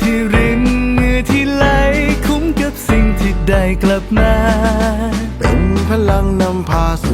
ที่รินเหงื่อที่ไหลคุ้มกับสิ่งที่ได้กลับมา เป็นพลังนำพาสู่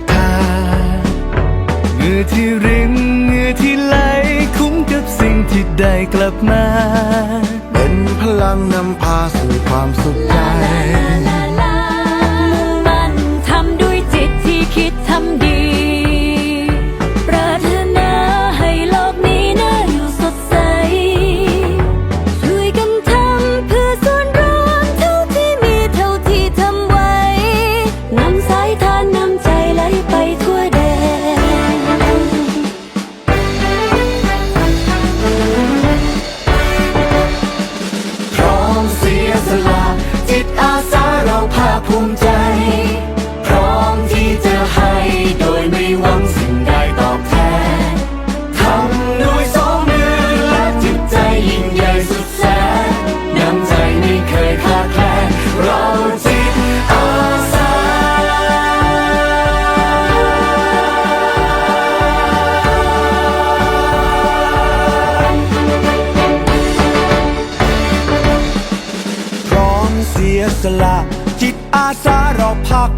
งื่ อที่รินเหงื่อที่ไหลคุ้มกับสิ่งที่ได้กลับมา เป็นพลังนำพาสู่ความสุขใจ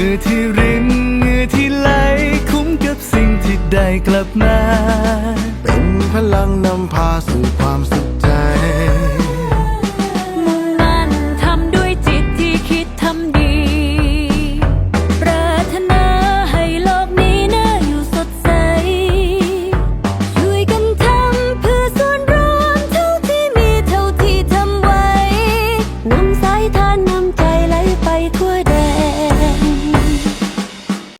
คือที่ริม